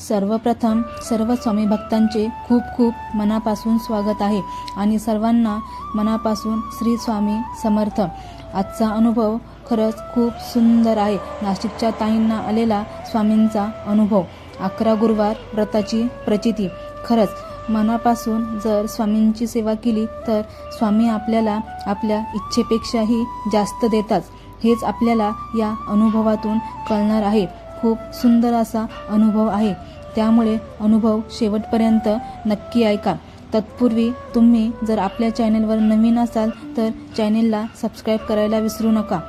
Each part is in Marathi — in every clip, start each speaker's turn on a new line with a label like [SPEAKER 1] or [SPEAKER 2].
[SPEAKER 1] सर्वप्रथम सर्व स्वामी भक्तांचे खूप खूप मनापासून स्वागत आहे आणि सर्वांना मनापासून श्री स्वामी समर्थ. आजचा अनुभव खरंच खूप सुंदर आहे. नाशिकच्या ताईंना आलेला स्वामींचा अनुभव. अकरा गुरुवार व्रताची प्रचिती. खरंच मनापासून जर स्वामींची सेवा केली तर स्वामी आपल्याला आपल्या इच्छेपेक्षाही जास्त देतात. हेच आपल्याला या अनुभवातून कळणार आहे. खूप सुंदर असा अनुभव आहे. त्यामुळे अनुभव शेवटपर्यंत नक्की ऐका. तत्पूर्वी तुम्ही जर आपल्या चॅनेलवर नवीन असाल तर चॅनेलला सबस्क्राईब करायला विसरू नका.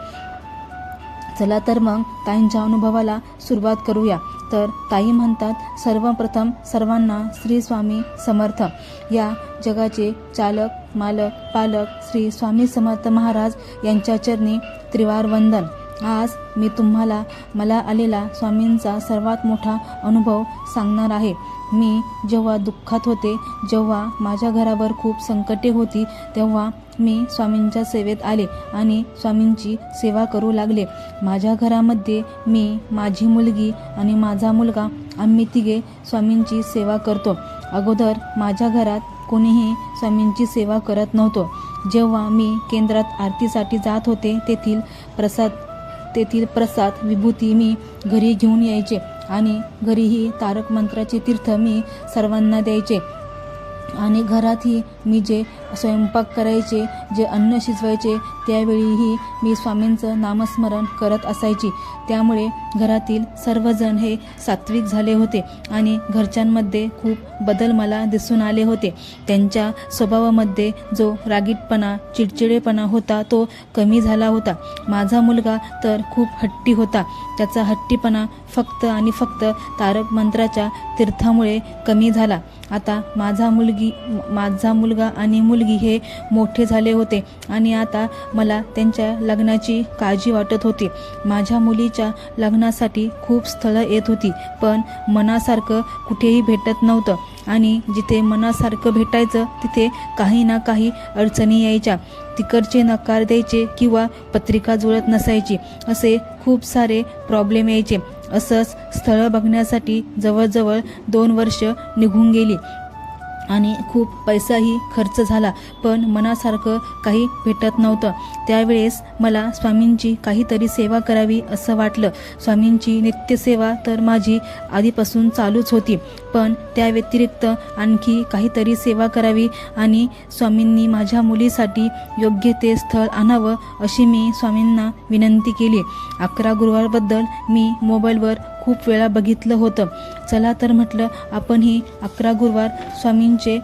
[SPEAKER 1] चला तर मग ताईंच्या अनुभवाला सुरुवात करूया. तर ताई म्हणतात सर्वप्रथम सर्वांना श्री स्वामी समर्थ. या जगाचे चालक मालक पालक श्री स्वामी समर्थ महाराज यांच्या चरणी त्रिवार वंदन. आज मी तुम्हाला मला आलेला स्वामींचा सर्वात मोठा अनुभव सांगणार आहे. मी जेव्हा दुःखात होते जेव्हा माझ्या घरावर खूप संकटे होती तेव्हा मी स्वामींच्या सेवेत आले आणि स्वामींची सेवा करू लागले. माझ्या घरामध्ये मी माझी मुलगी आणि माझा मुलगा आम्ही तिघे स्वामींची सेवा करतो. अगोदर माझ्या घरात कोणीही स्वामींची सेवा करत नव्हतो. जेव्हा मी केंद्रात आरतीसाठी जात होते तेथील प्रसाद तेथील प्रसाद विभूती मी घरी घेऊन यायचे आणि घरीही तारक मंत्राचे तीर्थ मी सर्वांना द्यायचे. आणि घरातही मी जे स्वयंपाक करायचे जे अन्न शिजवायचे त्यावेळीही मी स्वामींचं नामस्मरण करत असायची. त्यामुळे घरातील सर्वजण हे सात्विक झाले होते आणि घरच्यांमध्ये खूप बदल मला दिसून आले होते. त्यांच्या स्वभावामध्ये जो रागीटपणा चिडचिडेपणा होता तो कमी झाला होता. माझा मुलगा तर खूप हट्टी होता. त्याचा हट्टीपणा फक्त आणि फक्त तारक मंत्राच्या तीर्थामुळे कमी झाला. आता माझा मुलगी माझा मुलगा आणि मुलगी हे मोठे झाले होते. आणि आता मला त्यांच्या लग्नाची काळजी वाटत होती. माझ्या मुलीच्या लग्नासाठी खूप स्थळं येत होती पण मनासारखं कुठेही भेटत नव्हतं. आणि जिथे मनासारखं भेटायचं तिथे काही ना काही अडचणी यायच्या. तिकडचे नकार द्यायचे किंवा पत्रिका जुळत नसायची असे खूप सारे प्रॉब्लेम यायचे. असंच स्थळं बघण्यासाठी जवळजवळ दोन वर्ष निघून गेली. आणि खूप पैसाही खर्च झाला पण मनासारखं काही भेटत नव्हतं. त्यावेळेस मला स्वामींची काहीतरी सेवा करावी असं वाटलं. स्वामींची नित्यसेवा तर माझी आधीपासून चालूच होती पण त्या व्यतिरिक्त आणखी काहीतरी सेवा करावी आणि स्वामींनी माझ्या मुलीसाठी योग्य ते स्थळ आणावं अशी मी स्वामींना विनंती केली. अकरा गुरुवारबद्दल मी मोबाईलवर खूप वेळा बघितलं होतं. चला तर म्हटलं आपणही अकरा गुरुवार स्वामींचे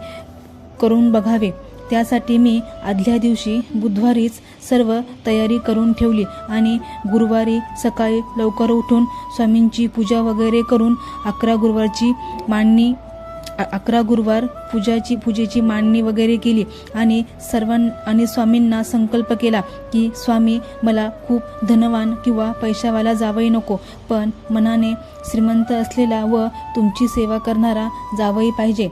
[SPEAKER 1] करून बघावे. त्यासाठी मी आदल्या दिवशी बुधवारीच सर्व तयारी करून ठेवली आणि गुरुवारी सकाळी लवकर उठून स्वामींची पूजा वगैरे करून अकरा गुरुवारची मांडणी अकरा गुरुवार पूजाची पूजेची मांडणी वगैरे केली आणि सर्वां आणि स्वामींना संकल्प केला की स्वामी मला खूप धनवान किंवा पैशावाला जावई नको पण मनाने श्रीमंत असलेला व तुमची सेवा करणारा जावई पाहिजे.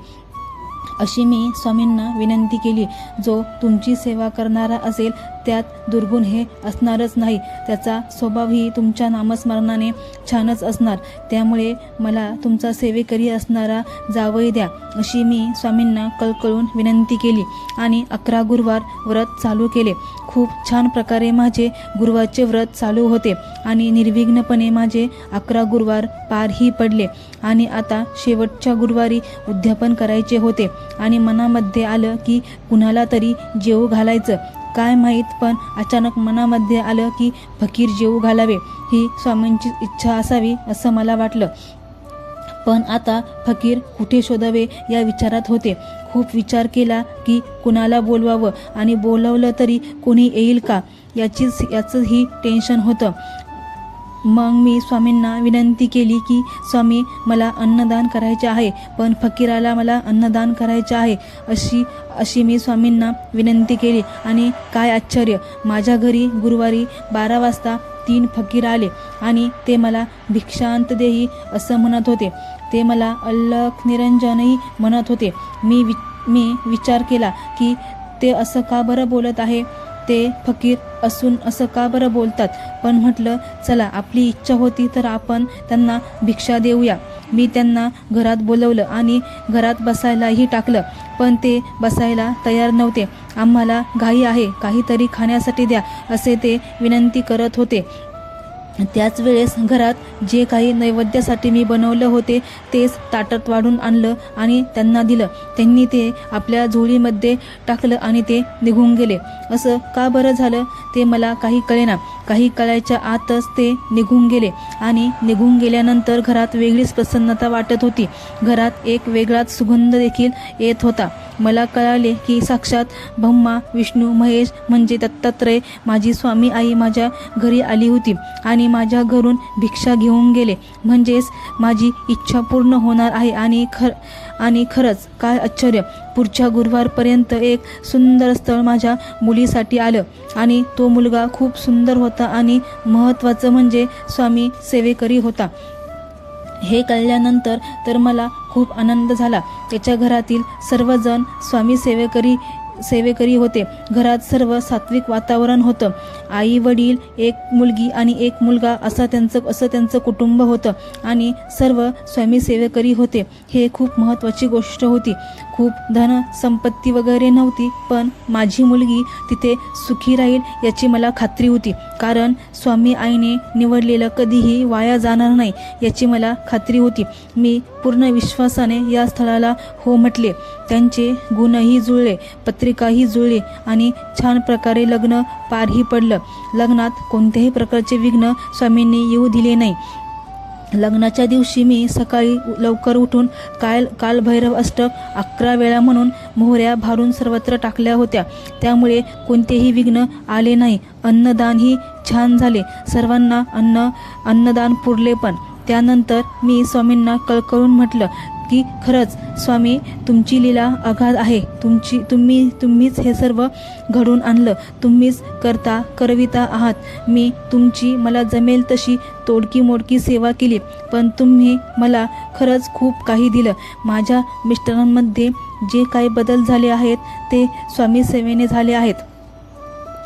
[SPEAKER 1] अशी मी स्वामींना विनंती केली. जो तुमची सेवा करणारा असेल त्यात दुर्गुण हे असणारच नाही. त्याचा स्वभावही तुमच्या नामस्मरणाने छानच असणार. त्यामुळे मला तुमचा सेवेकरी असणारा जावई द्या अशी मी स्वामींना कळकळून विनंती केली आणि अकरा गुरुवार व्रत चालू केले. खूप छान प्रकारे माझे गुरुवारचे व्रत चालू होते आणि निर्विघ्नपणे माझे अकरा गुरुवार पारही पडले आणि आता शेवटच्या गुरुवारी उद्यापन करायचे होते आणि मनामध्ये आलं की कुणाला तरी जेवू घालायचं. काय माहीत पण अचानक मनामध्ये आलं की फकीर जेवू घालावे ही स्वामींची इच्छा असावी असं मला वाटलं. पण आता फकीर कुठे शोधावे या विचारात होते. खूप विचार केला की कुणाला बोलवावं आणि बोलवलं तरी कोणी येईल का? याचीच याचंही टेन्शन होतं. मग मी स्वामींना विनंती केली की स्वामी मला अन्नदान करायचे आहे पण फकीराला मला अन्नदान करायचे आहे. अशी अशी मी स्वामींना विनंती केली. आणि काय आश्चर्य माझ्या घरी गुरुवारी बारा वाजता तीन फकीर आले आणि ते मला भिक्षांत देही असं म्हणत होते. ते मला अल्लख निरंजनही म्हणत होते. मी वि मी विचार केला की ते असं का बरं बोलत आहे? ते फकीर असून असं का बरं बोलतात? पण म्हटलं चला आपली इच्छा होती तर आपण त्यांना भिक्षा देऊया. मी त्यांना घरात बोलवलं आणि घरात बसायलाही टाकलं. पण ते बसायला तयार नव्हते. आम्हाला घाई आहे काहीतरी खाण्यासाठी द्या असे ते विनंती करत होते. त्याच वेळेस घरात जे काही नैवेद्यासाठी मी बनवलं होते तेच ताटात वाढून आणलं आणि त्यांना दिलं. त्यांनी ते आपल्या झोळीमध्ये टाकलं आणि ते निघून गेले. असं का बरं झालं? ते मला काही कळेना. काही कळायच्या आतच ते निघून गेले. आणि निघून गेल्यानंतर घरात वेगळीच प्रसन्नता वाटत होती. घरात एक वेगळाच सुगंध देखील येत होता. मला कळाले की साक्षात ब्रह्मा विष्णू महेश म्हणजे दत्तात्रय माझी स्वामी आई माझ्या घरी आली होती आणि माझ्या घरून भिक्षा घेऊन गेले. म्हणजेच माझी इच्छा पूर्ण होणार आहे आणि खर आणि खरंच काय आश्चर्य. पुढच्या गुरुवारपर्यंत एक सुंदर स्थळ माझ्या मुलीसाठी आलं आणि तो मुलगा खूप सुंदर होता आणि महत्त्वाचं म्हणजे स्वामी सेवेकरी होता. हे कळल्यानंतर तर मला खूप आनंद झाला. त्याच्या घरातील सर्वजण स्वामी सेवेकरी सेवेकरी होते. घरात सर्व सात्विक वातावरण होतं. आई वडील एक मुलगी आणि एक मुलगा असा त्यांचं असं त्यांचं कुटुंब होतं. आणि सर्व स्वामी सेवेकरी होते. हे खूप महत्त्वाची गोष्ट होती. खूप धन संपत्ती वगैरे नव्हती पण माझी मुलगी तिथे सुखी राहील याची मला खात्री होती. कारण स्वामी आईने निवडलेलं कधीही वाया जाणार नाही याची मला खात्री होती. मी पूर्ण विश्वासाने या स्थळाला हो म्हटले. त्यांचे गुणही जुळले पत्रिकाही जुळली आणि छान प्रकारे लग्न पारही पडलं. लग्नात कोणत्याही प्रकारचे विघ्न स्वामींनी येऊ दिले नाही. लग्नाच्या दिवशी मी सकाळी लवकर उठून काल कालभैरव अष्टक अकरा वेळा म्हणून मोहऱ्या भारून सर्वत्र टाकल्या होत्या. त्यामुळे कोणतेही विघ्न आले नाही. अन्नदानही छान झाले. सर्वांना अन्न अन्नदान पुरले पण. त्यानंतर मी स्वामींना कळकळून म्हटलं की खरंच स्वामी तुमची लीला अगाध आहे. तुमची तुम्ही तुम्हीच हे सर्व घडून आणलं. तुम्हीच करता करविता आहात. मी तुमची मला जमेल तशी तोडकी मोडकी सेवा केली. पण तुम्ही मला खरंच खूप काही दिलं. माझ्या मिस्टरांमध्ये जे काही बदल झाले आहेत ते स्वामी सेवेने झाले आहेत.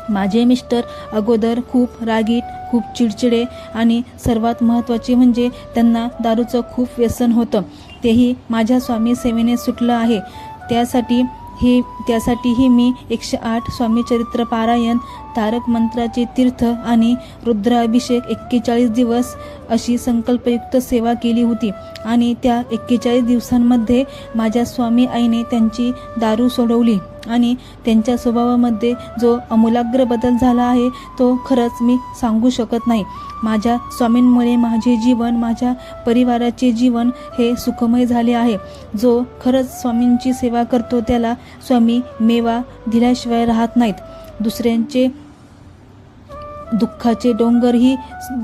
[SPEAKER 1] माझे मिस्टर अगोदर खूप रागीट खूप चिडचिडे आणि सर्वात महत्त्वाचे म्हणजे त्यांना दारूचं खूप व्यसन होतं. तेही माझ्या स्वामी सेवेने सुटलं आहे. त्यासाठी हे त्यासाठीही मी एकशे आठ स्वामी चरित्र पारायण तारक मंत्राचे तीर्थ आणि रुद्राभिषेक एक्केचाळीस दिवस अशी संकल्पयुक्त सेवा केली होती. आणि त्या एक्केचाळीस दिवसांमध्ये माझ्या स्वामी आईने त्यांची दारू सोडवली. आणि त्यांच्या स्वभावामध्ये जो अमूलाग्र बदल झाला आहे तो खरंच मी सांगू शकत नाही. माझ्या स्वामींमुळे माझे जीवन माझ्या परिवाराचे जीवन हे सुखमय झाले आहे. जो खरंच स्वामींची सेवा करतो त्याला स्वामी मेवा दिल्याशिवाय राहत नाहीत. दुसऱ्यांचे दुःखाचे डोंगरही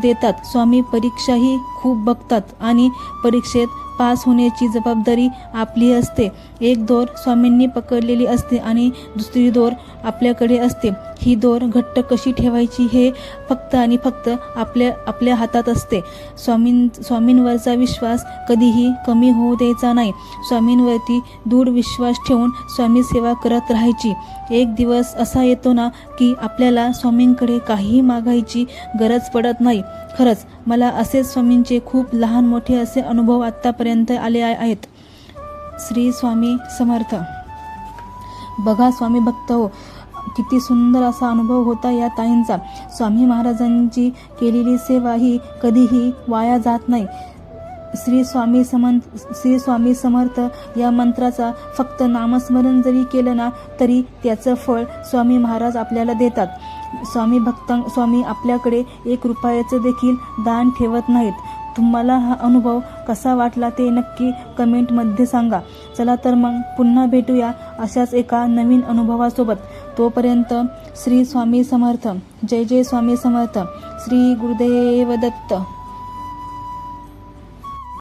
[SPEAKER 1] देतात. स्वामी परीक्षाही खूप बघतात आणि परीक्षेत पास होण्याची जबाबदारी आपली असते. एक दोर स्वामींनी पकडलेली असते आणि दुसरी दोर आपल्याकडे असते. ही दोर घट्ट कशी ठेवायची हे फक्त आणि फक्त आपल्या आपल्या हातात असते. स्वामीं स्वामींवरचा विश्वास कधीही कमी होऊ द्यायचा नाही. स्वामींवरती दृढ विश्वास ठेवून स्वामी सेवा करत राहायची. एक दिवस असा येतो ना की आपल्याला स्वामींकडे काहीही मागायची गरज पडत नाही. खरंच मला असेच स्वामींचे खूप लहान मोठे असे अनुभव आत्तापर्यंत आले आहेत. श्री स्वामी समर्थ. बघा स्वामी भक्त हो किती सुंदर असा अनुभव होता या ताईंचा. स्वामी महाराजांची केलेली सेवा ही कधीही वाया जात नाही. श्री स्वामी समंत श्री स्वामी समर्थ या मंत्राचा फक्त नामस्मरण जरी केलं ना तरी त्याचं फळ स्वामी महाराज आपल्याला देतात. स्वामी भक्त स्वामी आपल्याकडे एक रुपयाचं देखील दान ठेवत नाहीत. तुम्हाला हा अनुभव कसा वाटला ते नक्की कमेंटमध्ये सांगा. चला तर मग पुन्हा भेटूया अशाच एका नवीन अनुभवासोबत. तोपर्यंत श्री स्वामी समर्थ. जय जय स्वामी समर्थ. श्री गुरुदेव दत्त.